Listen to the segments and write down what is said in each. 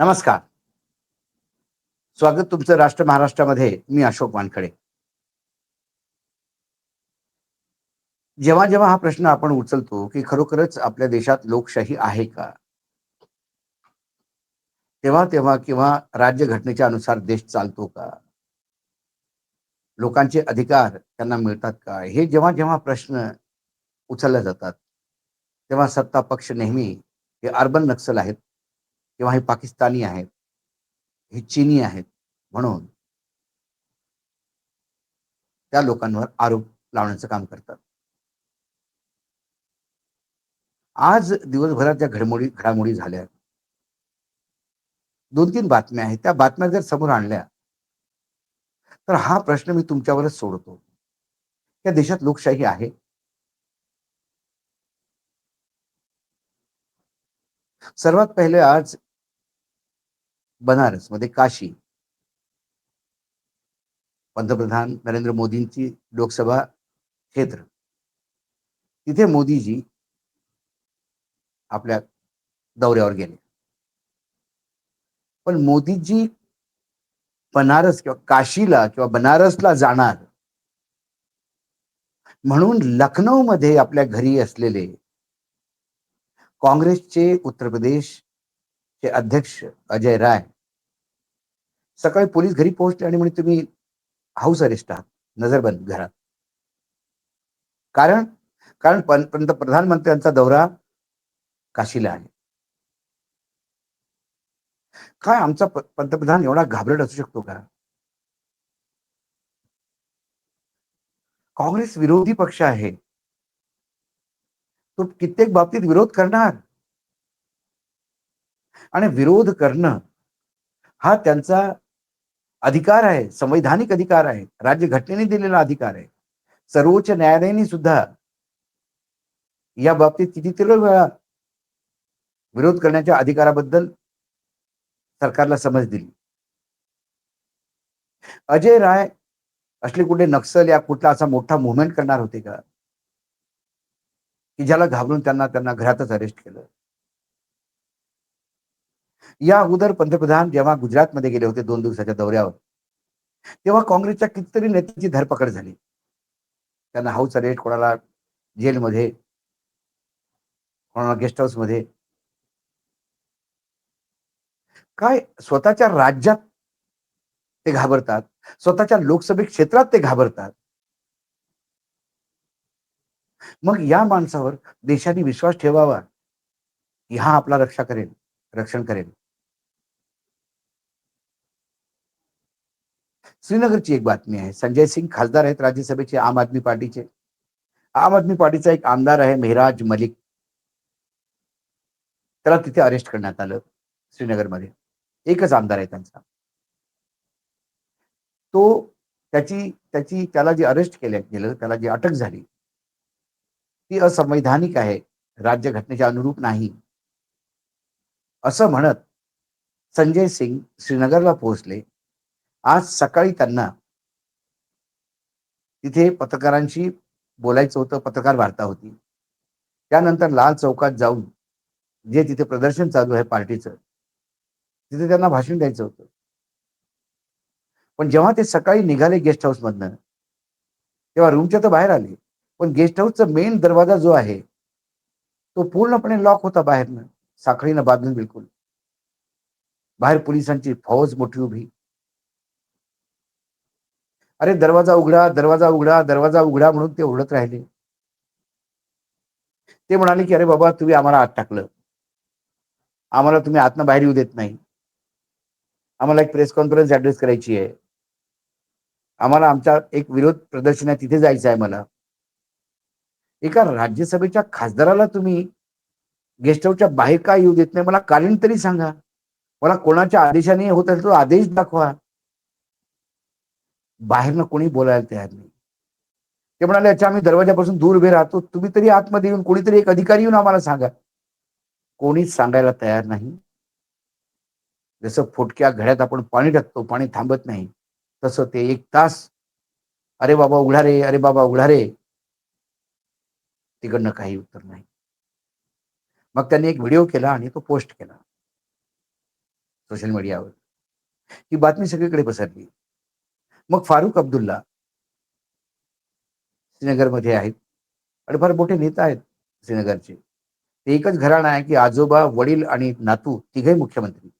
नमस्कार. स्वागत तुमचं राष्ट्र महाराष्ट्रामध्ये मी अशोक वानखडे. जेव्हा जेव्हा हा प्रश्न आपण उचलतो की खरोखरच आपल्या देशात लोकशाही आहे का? तेव्हा तेव्हा किंवा राज्यघटनेच्या अनुसार देश चालतो का? लोकांचे अधिकार त्यांना मिळतात का? हे जेव्हा जेव्हा प्रश्न उचलले जातात तेव्हा सत्ता पक्ष नेहमी हे अर्बन नक्सल आहेत. किंवा हे पाकिस्तानी आहेत हे चीनी आहेत म्हणून त्या लोकांवर आरोप लावण्याचं काम करतात. आज दिवसभरात ज्या घडमोडी घडामोडी झाल्या दोन तीन बातम्या आहेत. त्या बातम्या जर समोर आणल्या तर हा प्रश्न मी तुमच्यावरच सोडतो. या देशात लोकशाही आहे. सर्वात पहिले आज बनारसमध्ये काशी. पंतप्रधान नरेंद्र मोदींची लोकसभा क्षेत्र. तिथे मोदीजी आपल्या दौऱ्यावर गेले. पण मोदीजी बनारस किंवा काशीला किंवा बनारसला जाणार म्हणून लखनौ मध्ये आपल्या घरी असलेले काँग्रेसचे उत्तर प्रदेश चे अध्यक्ष अजय राय. सकाळी पोलीस घरी पोहोचले आणि म्हणे तुम्ही हाऊस अरेस्ट आहात. नजरबंद घरात. कारण कारण प्रधानमंत्र्यांचा दौरा काशीला आहे. काय आमचा पंतप्रधान एवढा घाबरट असू शकतो का? काँग्रेस विरोधी पक्ष आहे. तो कित्येक बाबतीत विरोध करणार. आणि विरोध करणं हा त्यांचा अधिकार आहे संवैधानिक अधिकार आहे राज्यघटनेने दिलेला अधिकार आहे. सर्वोच्च न्यायालयाने सुद्धा या बाबतीत कितीतरी वेळा विरोध करण्याच्या अधिकाराबद्दल सरकारला समज दिली. अजय राय असले कुठे नक्सल या कुठला असा मोठा मुवमेंट करणार होते का? की ज्याला घाबरून त्यांना त्यांना घरातच अरेस्ट केलं. या अगोदर पंतप्रधान जेव्हा गुजरातमध्ये गेले होते दोन दिवसाच्या दौऱ्यावर तेव्हा काँग्रेसच्या कितीतरी नेत्यांची धरपकड झाली. त्यांना हाऊस अरेस्ट कोणाला जेलमध्ये कोणाला गेस्ट हाऊसमध्ये काय स्वतःच्या राज्यात ते घाबरतात स्वतःच्या लोकसभे क्षेत्रात ते घाबरतात. मग या माणसावर देशाने विश्वास ठेवावा की हा आपला रक्षा करेल रक्षण करेल. श्रीनगरची एक बातमी आहे. संजय सिंग खासदार आहेत राज्यसभेचे आम आदमी पार्टीचे. आम आदमी पार्टीचा एक आमदार आहे मेहराज मलिक. त्याला तिथे अरेस्ट करण्यात आलं श्रीनगरमध्ये. एकच आमदार आहे त्यांचा. तो त्याची त्याची त्याला जे अरेस्ट केलं गेलं त्याला जी अटक झाली ती असंवैधानिक आहे. राज्य घटनेच्या अनुरूप नाही. असं म्हणत संजय सिंग श्रीनगरला पोहोचले. आज सकाळी त्यांना तिथे पत्रकारांशी बोलायचं होतं पत्रकार वार्ता होती. त्यानंतर लाल चौकात जाऊन जे तिथे प्रदर्शन चालू आहे पार्टीचं तिथे त्यांना भाषण द्यायचं होतं. पण जेव्हा ते सकाळी निघाले गेस्ट हाऊस मधनं तेव्हा रूमच्या तर बाहेर आले. पण गेस्ट हाऊसचा मेन दरवाजा जो आहे तो पूर्णपणे लॉक होता बाहेरनं साखळीनं बांधून बिलकुल. बाहेर पोलिसांची फौज मोठी उभी. अरे दरवाजा उघडा दरवाजा उघडा दरवाजा उघडा म्हणून ते उघडत राहिले. ते म्हणाले की अरे बाबा तुम्ही आम्हाला आत टाकलं. आम्हाला तुम्ही आतनं बाहेर येऊ देत नाही. आम्हाला एक प्रेस कॉन्फरन्स ऍड्रेस करायची आहे. आम्हाला आमचा एक विरोध प्रदर्शन आहे तिथे जायचं आहे मला. एका राज्यसभेच्या खासदाराला तुम्ही गेस्ट हाऊसच्या बाहेर का येऊ देत नाही? मला कारण तरी सांगा. मला कोणाच्या आदेशाने होत असेल तो आदेश दाखवा. बाहेरनं कोणी बोलायला तयार नाही. ते म्हणाले अच्छा आम्ही दरवाजापासून दूर उभे राहतो. तुम्ही तरी आतमध्ये येऊन कोणीतरी एक अधिकारी येऊन आम्हाला सांगा. कोणीच सांगायला तयार नाही. जसं फुटक्या घड्यात आपण पाणी टाकतो पाणी थांबत नाही तसं ते एक तास अरे बाबा उघडा रे अरे बाबा उघडा रे. तिकडनं काही उत्तर नाही. मग त्यांनी एक व्हिडिओ केला आणि तो पोस्ट केला सोशल मीडियावर. ही बातमी सगळीकडे पसरली. मग फारुख अब्दुल्ला श्रीनगरमध्ये आहेत. आणि फार मोठे नेता आहेत श्रीनगरचे. ते एकच घराणं आहे की आजोबा वडील आणि नातू तिघही मुख्यमंत्री.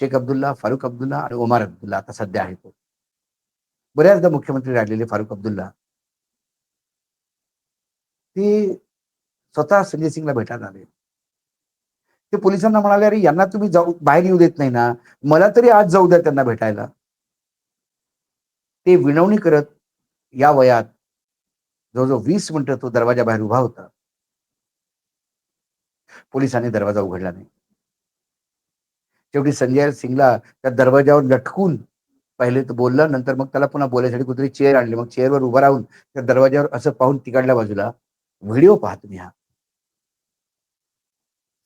शेख अब्दुल्ला फारुख अब्दुल्ला आणि ओमार अब्दुल्ला आता सध्या आहे तो बऱ्याचदा मुख्यमंत्री राहिलेले फारुख अब्दुल्ला. ते स्वतः संजय सिंगला भेटायला आले. ते पोलिसांना म्हणाले अरे यांना तुम्ही जाऊ बाहेर येऊ देत नाही ना. मला तरी आज जाऊ द्या त्यांना भेटायला. ते विनवणी करत या वयात जवळजवळ वीस मिनिटं तो दरवाजा बाहेर उभा होता. पोलिसांनी दरवाजा उघडला नाही. शेवटी संजय सिंगला त्या दरवाजावर लटकून पहिले तर बोललं नंतर मग त्याला पुन्हा बोलायसाठी कुठेतरी चेअर आणली. मग चेअरवर उभा राहून त्या दरवाजावर असं पाहून तिकडल्या बाजूला व्हिडिओ पहा तुम्ही हा.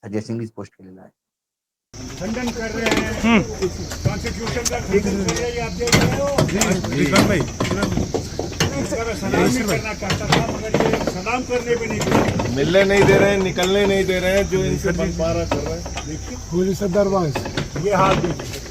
संजय सिंगनीच पोस्ट केलेला आहे. खंडन कर रहे हैं। कॉन्स्टिट्यूशन का खंडन कर रहे हैं आप देख रहे हो। विक्रम भाई। सर सलाम भी करना चाहता था मगर ये सलाम करने भी नहीं मिलने नहीं दे रहे हैं निकलने नहीं दे रहे हैं जो इनसे कर रहे हैं। देखिए। पुलिस दरबार ये हाल देखिए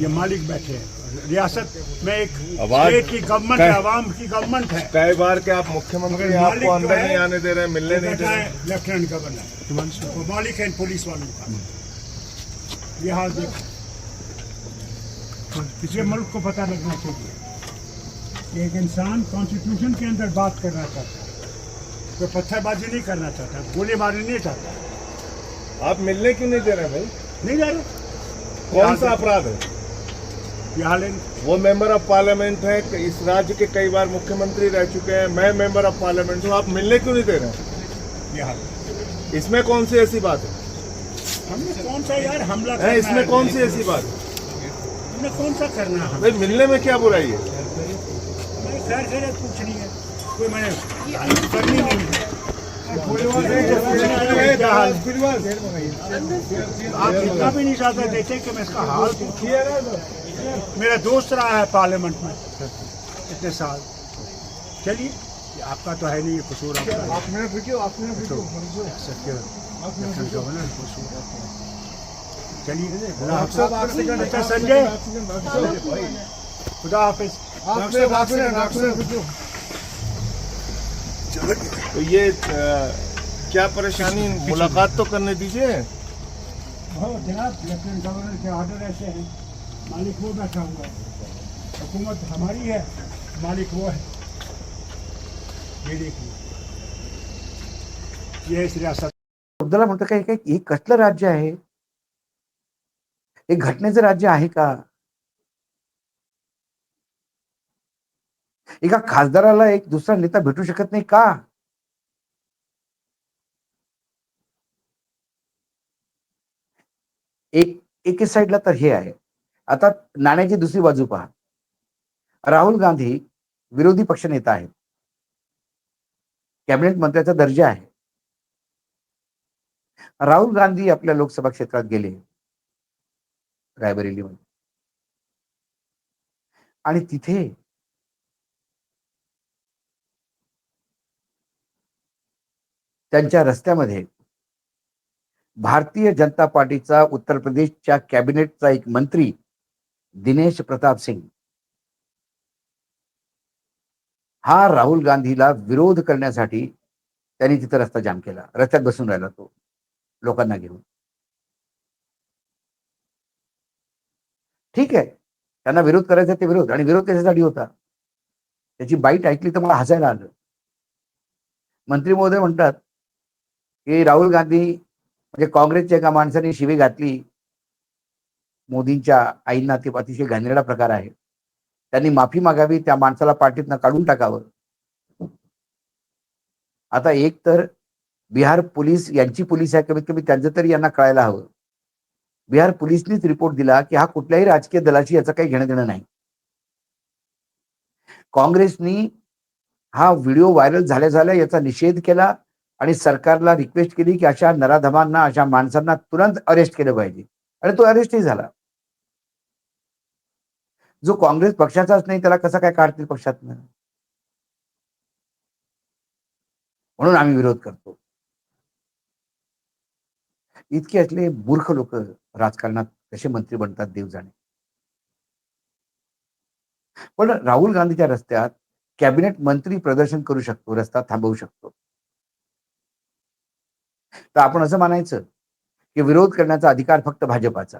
ये मालिक बैठे हैं। रियासत में एक स्टेट की गवर्नमेंट है आवाम की गवर्नमेंट है। कई बार के आप मुख्यमंत्री हैं, आपको अंदर नहीं आने दे रहे हैं मिलने नहीं दे रहे। लेफ्टिनेंट गवर्नर मालिक है पुलिस वालों का। ये हाल देखो। पिछले मुल्क को पता लगना चाहिए। एक इंसान कॉन्स्टिट्यूशन के अंदर बात करना चाहता है कोई पत्थरबाजी नहीं करना चाहता गोलीबारी नहीं चाहता। आप मिलने क्यों नहीं दे रहे भाई? नहीं जा रहे? कौन सा अपराध है है? वो मेंबर ऑफ़ पार्लियामेंट है इस राज्य के कई बार मुख्यमंत्री रह चुके हैं मैं मेंबर ऑफ़ पार्लियामेंट हूँ आप मिलने क्यों नहीं दे रहे हैं? इसमें कौन सी ऐसी बात है? हमने कौन सा यार हमला हैं, इसमें कौन सी ऐसी बात है? हमने कौन सा करना है? भाई मिलने में क्या बुराई है? खैर खैर पूछनी है। कोई मैंने करनी नहीं है। आप इतना भी नहीं चाहते देते कि मैं इसका हाल मेरा दोस्त रहा है पार्लियामेंट में इतने साल। चलिए आपका तो है नहीं कसूर तो, चलिए अच्छा, संजय। खुदा हाफिज। तो ये क्या परेशानी मुलाकात तो करने दीजिए। जनाब लेफ्टिनेंट गवर्नर के ऑर्डर ऐसे हैं। मालिक वो बैठा हुआ है। हुकूमत हमारी है मालिक वो है। ये देखिए। ये इस रियासत अब्दुल्ला म्हणतो काय काय हे कसलं राज्य आहे। हे घटनेचं राज्य आहे का? एका खासदाराला एक दुसरा नेता भेटू शकत नाही का? एक एके साईडला तर हे आहे. आता नाण्याची दुसरी बाजू पहा. राहुल गांधी विरोधी पक्षनेता आहेत. कॅबिनेट मंत्र्याचा दर्जा आहे. राहुल गांधी आपल्या लोकसभा क्षेत्रात गेले. रायबरेलीमध्ये. आणि तिथे त्यांच्या रस्त्यामध्ये भारतीय जनता पार्टीचा उत्तर प्रदेशच्या कॅबिनेटचा एक मंत्री दिनेश प्रताप सिंग. हा राहुल गांधीला विरोध करण्यासाठी त्यांनी तिथं रस्ता जाम केला. रस्त्यात बसून राहिला तो लोकांना घेऊन. ठीक आहे. त्यांना विरोध करायचा ते विरोध. आणि विरोध त्याच्यासाठी होता? त्याची बाईट ऐकली तर मला हसायला आलं. मंत्री महोदय म्हणतात की राहुल गांधी म्हणजे काँग्रेसच्या एका माणसाने शिवी घातली. मोदींच्या आईंना ते अतिशय घाणेरडा प्रकार आहे. त्यांनी माफी मागावी त्या माणसाला पार्टीतनं काढून टाकावं. आता एक तर बिहार पोलीस यांची पोलीस आहे कमीत कमी त्यांचं तरी यांना कळायला हवं. बिहार पोलिसनीच रिपोर्ट दिला की हा कुठल्याही राजकीय दलाशी याचं काही घेणं देणं नाही. काँग्रेसनी हा व्हिडिओ व्हायरल झाल्या झाल्या याचा निषेध केला. आणि सरकारला रिक्वेस्ट केली की अशा नराधमांना अशा माणसांना तुरंत अरेस्ट केलं पाहिजे. आणि तो अरेस्टही झाला. जो काँग्रेस पक्षाचाच नाही त्याला कसा काय काढतील पक्षातनं? म्हणून आम्ही विरोध करतो. इतके असले मूर्ख लोक राजकारणात कसे मंत्री बनतात देव जाणे पण राहुल गांधीच्या रस्त्यात कॅबिनेट मंत्री प्रदर्शन करू शकतो रस्ता थांबवू शकतो. तर आपण असं मानायचं की विरोध करण्याचा अधिकार फक्त भाजपाचा.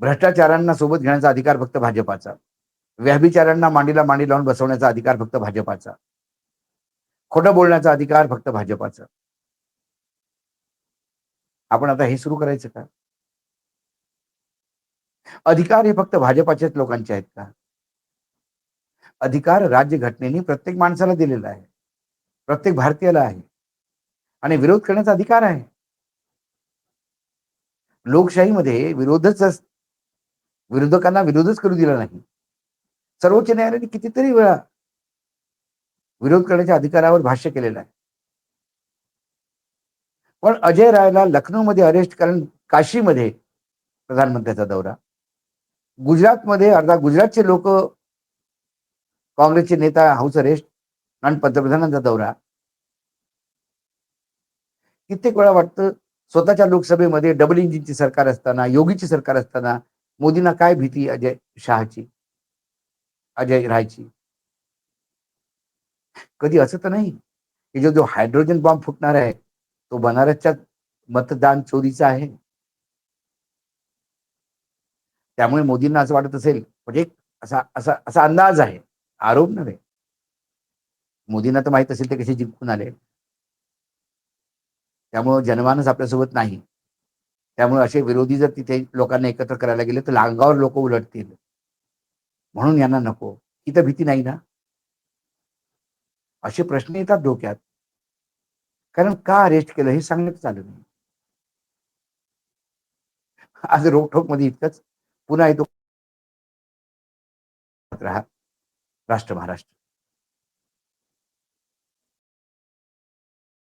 भ्रष्टाचारांना सोबत घेण्याचा अधिकार फक्त भाजपाचा. व्याभिचारांना मांडीला मांडी लावून बसवण्याचा अधिकार फक्त भाजपाचा. खोटं बोलण्याचा अधिकार फक्त भाजपाचा. आपण आता हे सुरू करायचं का? अधिकार हे फक्त भाजपाच्याच लोकांचे आहेत का? अधिकार राज्यघटनेने प्रत्येक माणसाला दिलेला आहे. प्रत्येक भारतीयाला आहे. आणि विरोध करण्याचा अधिकार आहे. लोकशाहीमध्ये विरोधच विरोधकांना विरोधच करू दिला नाही. सर्वोच्च न्यायालयाने कितीतरी वेळा विरोध करण्याच्या अधिकारावर भाष्य केलेलं आहे. पण अजय रायला लखनौमध्ये अरेस्ट कारण काशीमध्ये प्रधानमंत्र्याचा दौरा. गुजरातमध्ये अर्धा गुजरातचे लोक काँग्रेसचे नेता हाऊस अरेस्ट आणि पंतप्रधानांचा दौरा. कित्येक वेळा वाटतं स्वतःच्या लोकसभेमध्ये डबल इंजिनची सरकार असताना योगीची सरकार असताना मोदींना काय भीती अजय शहाची अजय राहायची कधी असं तर नाही? की जो जो हायड्रोजन बॉम्ब फुटणार आहे तो बनारसच्या मतदान चोरीचा आहे. त्यामुळे मोदींना असं वाटत असेल म्हणजे एक असा असा असा अंदाज आहे. आरोप नव्हे. मोदींना तर माहीत असेल ते कसे जिंकून आले. त्यामुळं जनमानस आपल्यासोबत नाही. त्यामुळे असे विरोधी जर तिथे लोकांना एकत्र करायला गेले तर अंगावर लोक उलटतील. म्हणून यांना नको. ही तर भीती नाही ना? असे प्रश्न येतात डोक्यात. कारण का अरेस्ट केलं हे सांगण्यात आलं नाही. आज रोखोकमध्ये इतकंच. पुन्हा येतो राहा. राष्ट्र महाराष्ट्र.